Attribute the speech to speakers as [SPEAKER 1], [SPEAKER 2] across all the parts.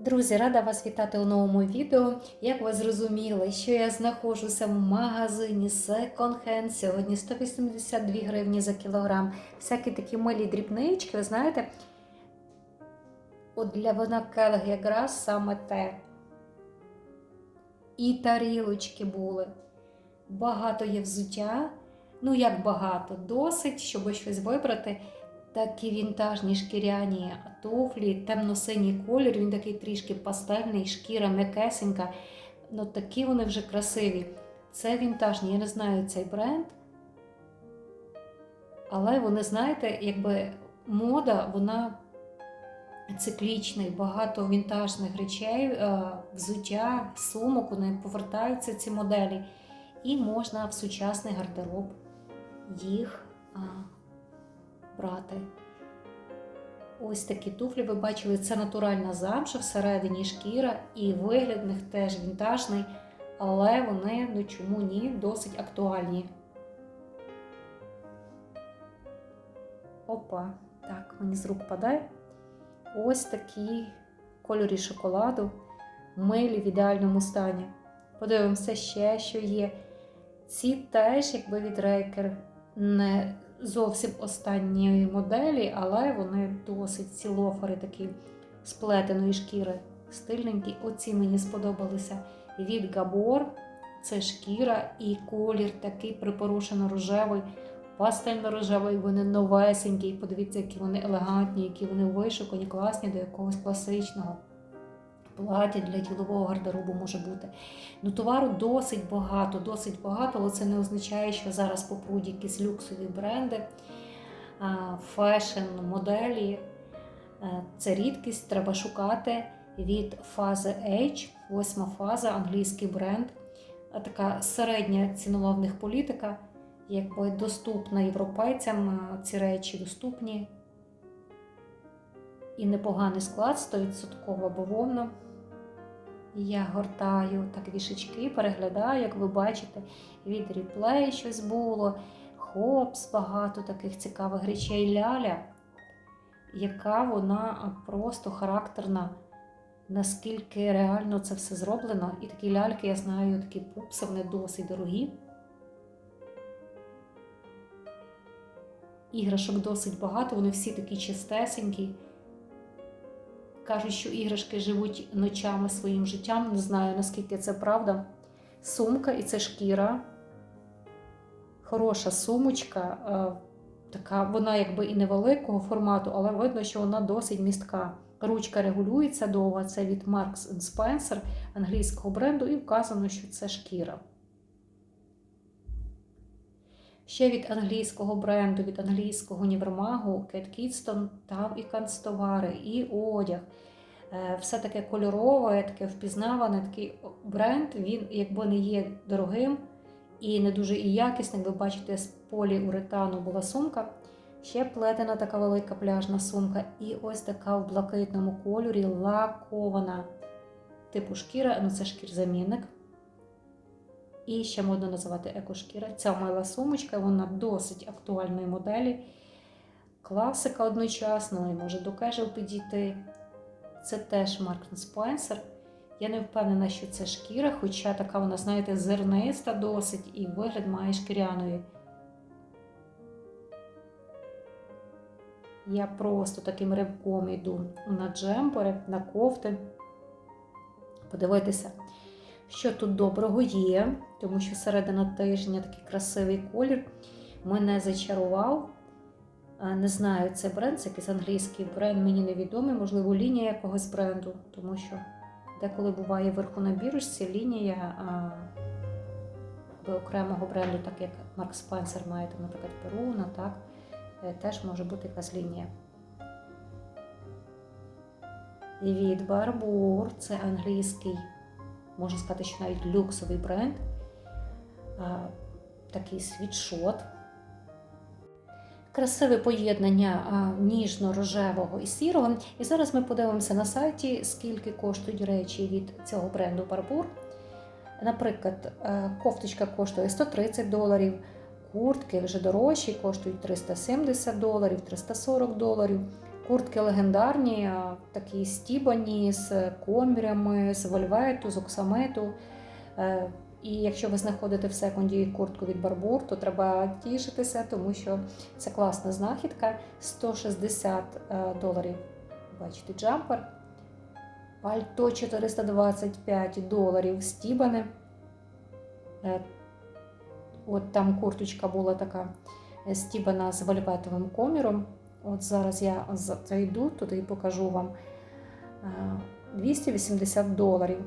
[SPEAKER 1] Друзі, рада вас вітати у новому відео. Як ви зрозуміли, що я знаходжуся в магазині Hand. Сьогодні 182 гривні за кілограм. Всякі такі милі дрібнички, ви знаєте, от для вина келих якраз саме те. І тарілочки були. Багато є взуття. Ну, як багато, досить, щоб щось вибрати. Такі вінтажні шкіряні туфлі, темно-синій колір, він такий трішки пастельний, шкіра м'якесенька. Ну такі вони вже красиві. Це вінтажні, я не знаю цей бренд. Але вони, знаєте, якби мода, вона циклічна, багато вінтажних речей, е, взуття, сумок, вони повертаються ці моделі. І можна в сучасний гардероб їх брати. Ось такі туфлі ви бачили, це натуральна замша, всередині шкіра, і вигляд в них теж вінтажний, але вони, ну чому ні, досить актуальні. Опа, так, мені з рук падає. Ось такі кольорі шоколаду, милі в ідеальному стані. Подивимося ще, що є. Ці теж, якби від рейкер, не зовсім останньої моделі, але вони досить ці лофери такі сплетеної шкіри, стильненькі. Оці мені сподобалися. Від Габор це шкіра і колір такий припорушено рожевий, пастельно-рожевий, вони новесенькі. Подивіться, які вони елегантні, які вони вишукані, класні до якогось класичного. Плаття для ділового гардеробу може бути. Ну, товару досить багато, досить багато, але це не означає, що зараз попруть якісь люксові бренди, фешн, моделі. Е, Це рідкість, треба шукати від фази H, восьма фаза, англійський бренд. Така середня цінова в них політика, якби доступна європейцям, ці речі доступні. І непоганий склад 100% бавовна. Я гортаю так вішечки, переглядаю, як ви бачите, від реплей щось було, хопс, багато таких цікавих речей ляля, яка вона просто характерна, наскільки реально це все зроблено. І такі ляльки, я знаю, такі пупси, вони досить дорогі. Іграшок досить багато, вони всі такі чистесенькі. Кажуть, що іграшки живуть ночами своїм життям. Не знаю, наскільки це правда. Сумка і це шкіра. Хороша сумочка. Така, Вона якби і невеликого формату, але видно, що вона досить містка. Ручка регулюється довго, це від Marks Spencer англійського бренду, і вказано, що це шкіра. Ще від англійського бренду, від англійського універмагу Кет Кідстон там і канцтовари, і одяг. Все таке кольорове, таке впізнаване, такий бренд, він якби не є дорогим і не дуже і якісним. Ви бачите, з поліуретану була сумка. Ще плетена така велика пляжна сумка. І ось така в блакитному кольорі лакована. Типу шкіра, ну це шкірзамінник. І ще можна називати екошкіра. Ця мила сумочка, вона досить актуальної моделі. Класика одночасно, і може до кежел підійти. Це теж Marks Spencer. Я не впевнена, що це шкіра, хоча така вона, знаєте, зерниста досить і вигляд має шкіряної. Я просто таким ривком йду на джемпери, на кофти. Подивитися що тут доброго є, тому що середина тижня такий красивий колір мене зачарував. Не знаю, це бренд, це якийсь англійський бренд, мені невідомий, можливо, лінія якогось бренду, тому що деколи буває вверху на бірочці лінія а, окремого бренду, так як Марк Спенсер має, там, наприклад, Перуна, так, е, теж може бути якась лінія. Від Барбур, це англійський можна сказати, що навіть люксовий бренд, такий світшот. Красиве поєднання ніжно-рожевого і сірого. І зараз ми подивимося на сайті, скільки коштують речі від цього бренду Барбур. Наприклад, кофточка коштує 130 доларів, куртки вже дорожчі, коштують 370 доларів, 340 доларів. Куртки легендарні, такі стібані з комірями, з вольвету, з оксамиту. Е, І якщо ви знаходите в секунді куртку від Барбур, то треба тішитися, тому що це класна знахідка. 160 е, доларів. Бачите, джампер. Пальто 425 доларів стібане. Е, От там курточка була така стібана з вольветовим коміром. От зараз я зайду туди і покажу вам Е, 280 доларів.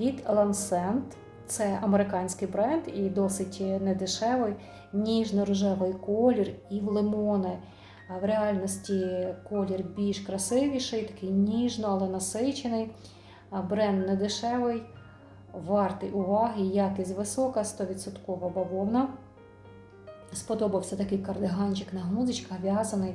[SPEAKER 1] Від Lancet. Це американський бренд і досить недешевий, ніжно-рожевий колір і в лимони. В реальності колір більш красивіший, такий ніжно, але насичений. Бренд недешевий, вартий уваги, якість висока, 100% бавовна. Сподобався такий кардиганчик на гудзичках, в'язаний.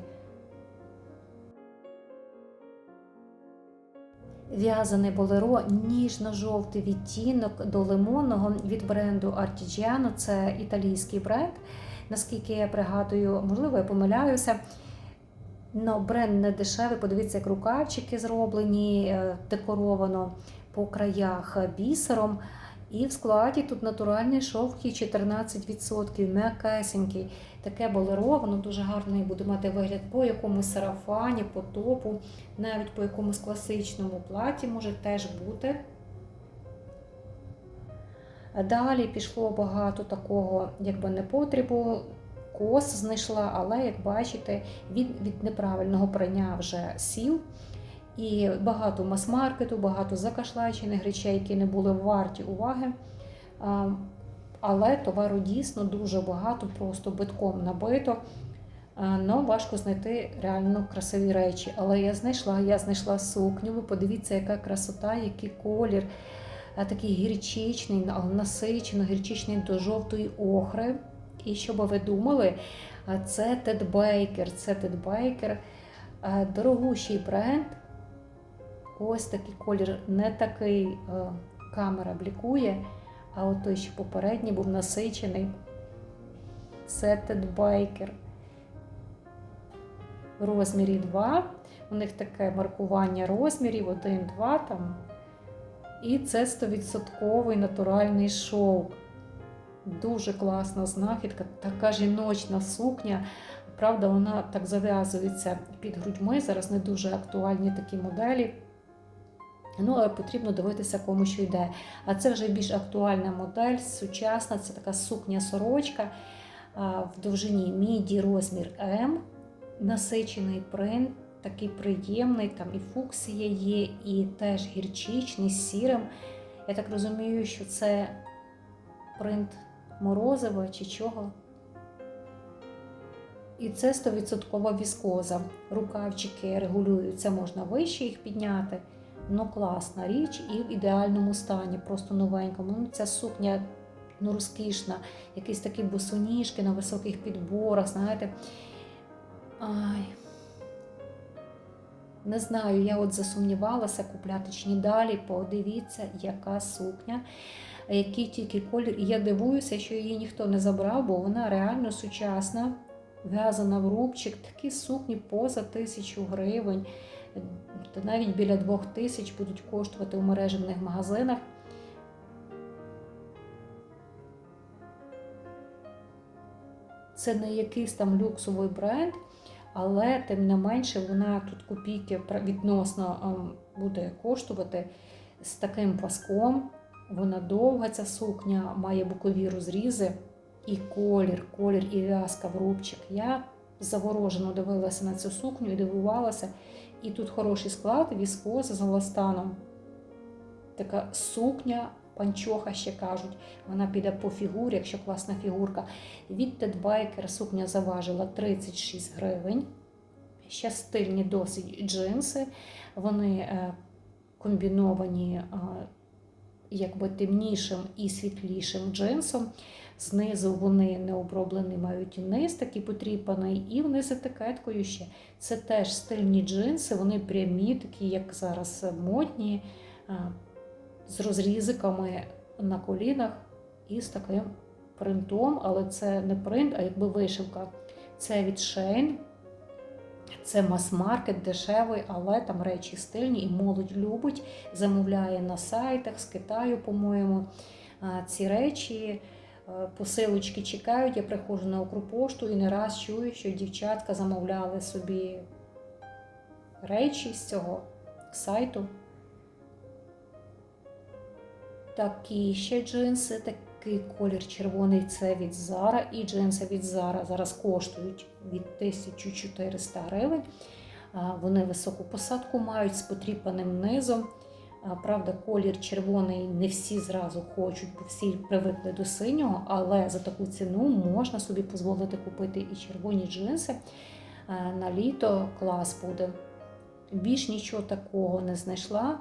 [SPEAKER 1] В'язане болеро, ніжно-жовтий відтінок до лимонного від бренду Artigiano. Це італійський бренд. Наскільки я пригадую, можливо, я помиляюся. Но бренд не дешевий. Подивіться, як рукавчики зроблені, е, декоровано по краях бісером. І в складі тут натуральний шовк і 14%, м'якесенький. Таке болеро, воно дуже гарний буде мати вигляд по якомусь сарафані, по топу, навіть по якомусь класичному платі може теж бути. Далі пішло багато такого, якби непотребу, кос знайшла, але, як бачите, він від неправильного прання вже сів. І багато мас-маркету, багато закашлачених речей, які не були варті уваги. Але товару дійсно дуже багато, просто битком набито. Ну, важко знайти реально красиві речі. Але я знайшла, я знайшла сукню. Ви подивіться, яка красота, який колір. Такий гірчичний, але насичено, гірчичний до жовтої охри. І що би ви думали, це Тед Бейкер. Це Тед Бейкер, дорогущий бренд. Ось такий колір не такий е, камера блікує, а от той, що попередній був насичений. Це Тед Байкер. В розмірі 2. У них таке маркування розмірів 1-2 там. І це 100% натуральний шовк. Дуже класна знахідка, така жіночна сукня. Правда, вона так зав'язується під грудьми. Зараз не дуже актуальні такі моделі. Ну, потрібно дивитися, кому що йде. А це вже більш актуальна модель, сучасна, це така сукня-сорочка в довжині міді розмір М, насичений принт, такий приємний, там і фуксія є, і теж гірчичний, з сірим. Я так розумію, що це принт морозива чи чого. І це 100% віскоза. Рукавчики регулюються, можна вище їх підняти. Ну, класна річ і в ідеальному стані, просто новенькому. Ну, Ця сукня ну, розкішна, якісь такі босоніжки на високих підборах, знаєте. Ай. Не знаю, я от засумнівалася купляти чи ні далі. Подивіться, яка сукня, який тільки колір. І я дивуюся, що її ніхто не забрав, бо вона реально сучасна, в'язана в рубчик, такі сукні поза тисячу гривень то навіть біля двох тисяч будуть коштувати у мережевних магазинах. Це не якийсь там люксовий бренд, але тим не менше вона тут копійки відносно буде коштувати з таким паском. Вона довга, ця сукня, має бокові розрізи і колір, колір і в'язка в рубчик. Я заворожено дивилася на цю сукню і дивувалася. І тут хороший склад, віскоза з голостаном. Така сукня, панчоха ще кажуть. Вона піде по фігурі, якщо класна фігурка. Від Тедбайкер сукня заважила 36 гривень. Ще стильні досить джинси. Вони е, комбіновані е, якби темнішим і світлішим джинсом. Знизу вони не оброблені, мають низ такий потріпаний, і вниз етикеткою ще. Це теж стильні джинси, вони прямі, такі, як зараз модні, з розрізиками на колінах і з таким принтом, але це не принт, а якби вишивка. Це від Shane. Це мас-маркет дешевий, але там речі стильні і молодь любить, замовляє на сайтах з Китаю, по-моєму. Ці речі посилочки чекають. Я приходжу на Укрпошту і не раз чую, що дівчатка замовляли собі речі з цього сайту. Такі ще джинси, такий колір червоний це від Zara і джинси від Zara зараз коштують від 1400 гривень. Вони високу посадку мають з потріпаним низом. Правда, колір червоний не всі зразу хочуть, бо всі привикли до синього, але за таку ціну можна собі дозволити купити і червоні джинси. На літо клас буде. Більш нічого такого не знайшла.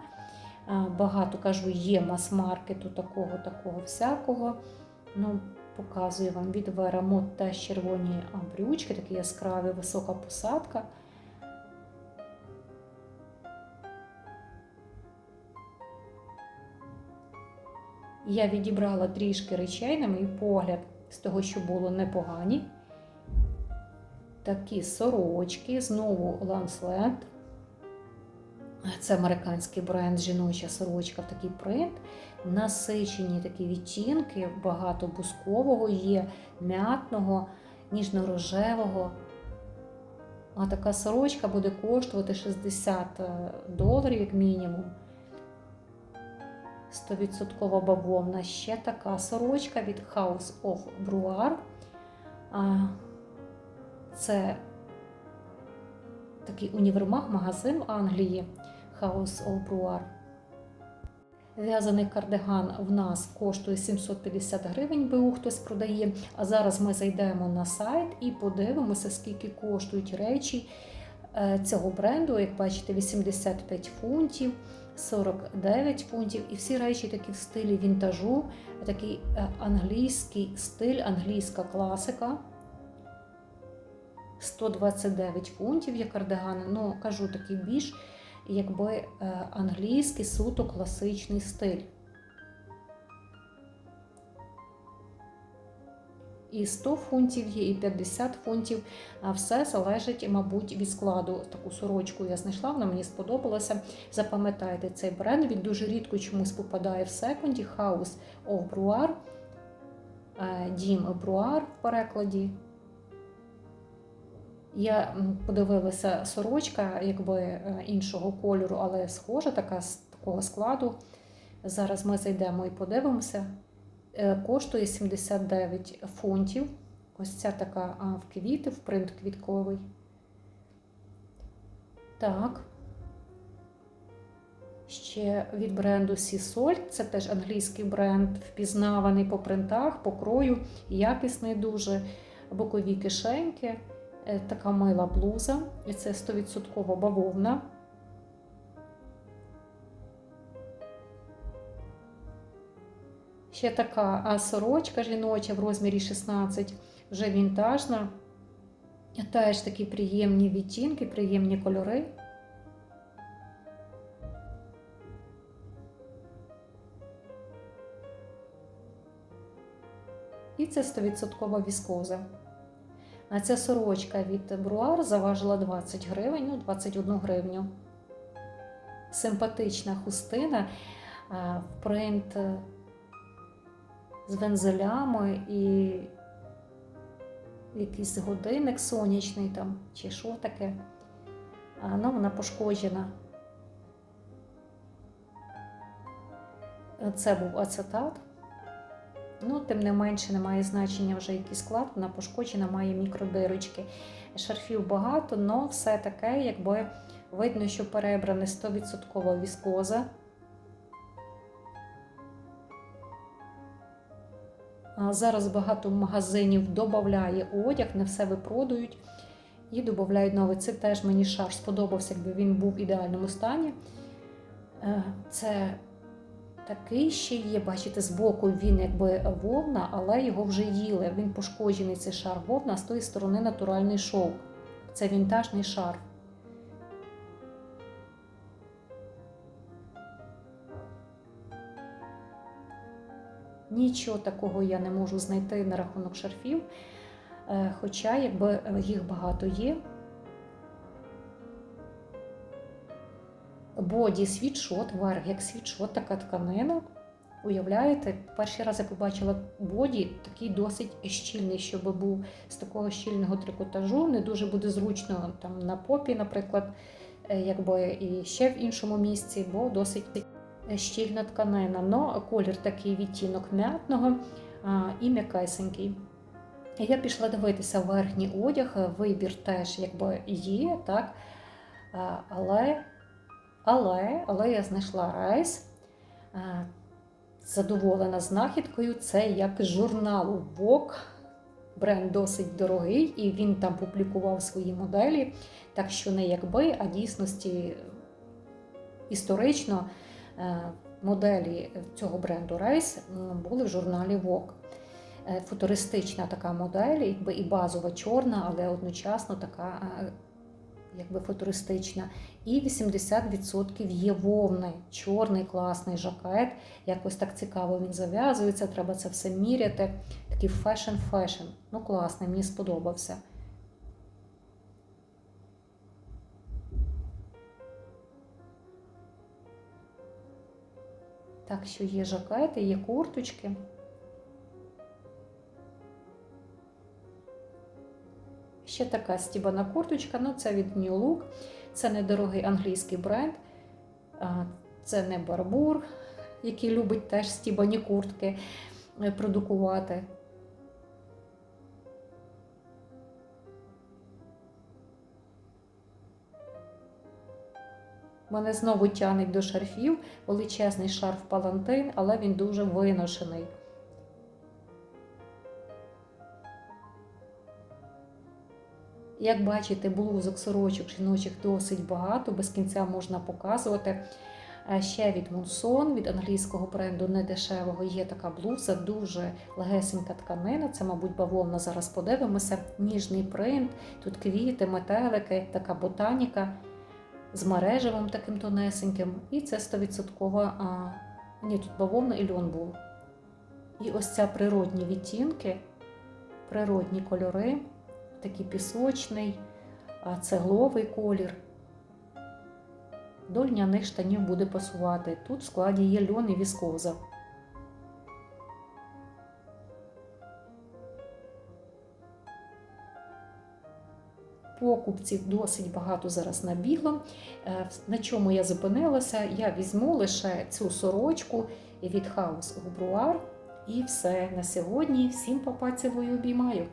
[SPEAKER 1] Багато кажу, є мас-маркету такого, такого всякого. Ну, показую вам від Верамот теж червоні брючки, такі яскраві, висока посадка. Я відібрала трішки речей, на мій погляд, з того, що було непогані. Такі сорочки, знову Лансленд. Це американський бренд, жіноча сорочка, в такий принт. Насичені такі відтінки, багато бускового є, м'ятного, ніжно-рожевого. А така сорочка буде коштувати 60 доларів, як мінімум. 100% бавовна. Ще така сорочка від House of Bruar. Це такий універмаг, магазин в Англії House of Bruar. В'язаний кардиган в нас коштує 750 гривень, БУ хтось продає. А зараз ми зайдемо на сайт і подивимося, скільки коштують речі е, цього бренду. Як бачите, 85 фунтів, 49 фунтів. І всі речі такі в стилі вінтажу, такий е, англійський стиль, англійська класика. 129 фунтів є кардигани. Ну, кажу, такий більш якби е, англійський суто класичний стиль. І 100 фунтів є, і 50 фунтів. А все залежить, мабуть, від складу. Таку сорочку я знайшла, вона мені сподобалася. Запам'ятайте цей бренд, він дуже рідко чомусь попадає в секунді. House of Bruar, е, Дім Бруар в перекладі. Я подивилася сорочка якби е, іншого кольору, але схожа, така з такого складу. Зараз ми зайдемо і подивимося. Е, Коштує 79 фунтів. Ось ця така а, в квіти, в принт квітковий. Так. Ще від бренду Сісоль. Це теж англійський бренд, впізнаваний по принтах, по крою, якісний дуже, бокові кишеньки. Е, така мила блуза, і це 100% бавовна. Ще така а сорочка жіноча в розмірі 16, вже вінтажна. Теж такі приємні відтінки, приємні кольори. І це 100% віскоза. А ця сорочка від Бруар заважила 20 гривень, ну 21 гривню. Симпатична хустина, принт з вензелями і якийсь годинник сонячний там, чи що таке. Ну, вона пошкоджена. Це був ацетат. Ну, тим не менше, немає значення вже який склад, вона пошкоджена, має мікродирочки. Шарфів багато, але все таке, якби видно, що перебране 100% віскоза. Зараз багато магазинів додає одяг, не все випродають і додають новий. Це теж мені шар сподобався, якби він був в ідеальному стані. Е, це Такий ще є, бачите, збоку він якби вовна, але його вже їли. Він пошкоджений цей шар вовна, а з тої сторони натуральний шовк. Це вінтажний шар. Нічого такого я не можу знайти на рахунок шарфів, е, хоча якби їх багато є. боді світшот, верх як світшот, така тканина. Уявляєте, перший раз я побачила боді такий досить щільний, щоб був з такого щільного трикотажу. Не дуже буде зручно там на попі, наприклад, е, якби і ще в іншому місці, бо досить щільна тканина. Но колір такий відтінок м'ятного і м'якесенький. Я пішла дивитися верхній одяг, вибір теж якби є, так? Але, але, але я знайшла рейс. А, Задоволена знахідкою. Це як з журналу Vogue. Бренд досить дорогий, і він там публікував свої моделі. Так що не якби, а дійсності історично моделі цього бренду Race були в журналі Vogue. Е, Футуристична така модель, якби і базова чорна, але одночасно така е, якби футуристична. І 80% є вовни, чорний класний жакет. Якось так цікаво він зав'язується, треба це все міряти. Такий фешн-фешн. Ну, класний, мені сподобався. Так що є жакети, є курточки. Ще така стібана курточка, ну це від New Look. Це недорогий англійський бренд. Це не Барбур, який любить теж стібані куртки е, продукувати. Мене знову тянуть до шарфів, величезний шарф палантин, але він дуже виношений. Як бачите, блузок, сорочок жіночих досить багато, без кінця можна показувати. Ще від Мунсон, від англійського бренду недешевого, є така блуза, дуже легесенька тканина. Це, мабуть, бавовна. Зараз подивимося. Ніжний принт, тут квіти, метелики, така ботаніка з мережевим таким тонесеньким. І це 100%. А, ні, тут бавовна і льон був. І ось ця природні відтінки, природні кольори такий пісочний, цегловий колір. До льняних штанів буде пасувати. Тут в складі є льон і віскоза. Покупців досить багато зараз набігло. Е, На чому я зупинилася? Я візьму лише цю сорочку від House Губруар. І все на сьогодні. Всім папа цілую обіймаю.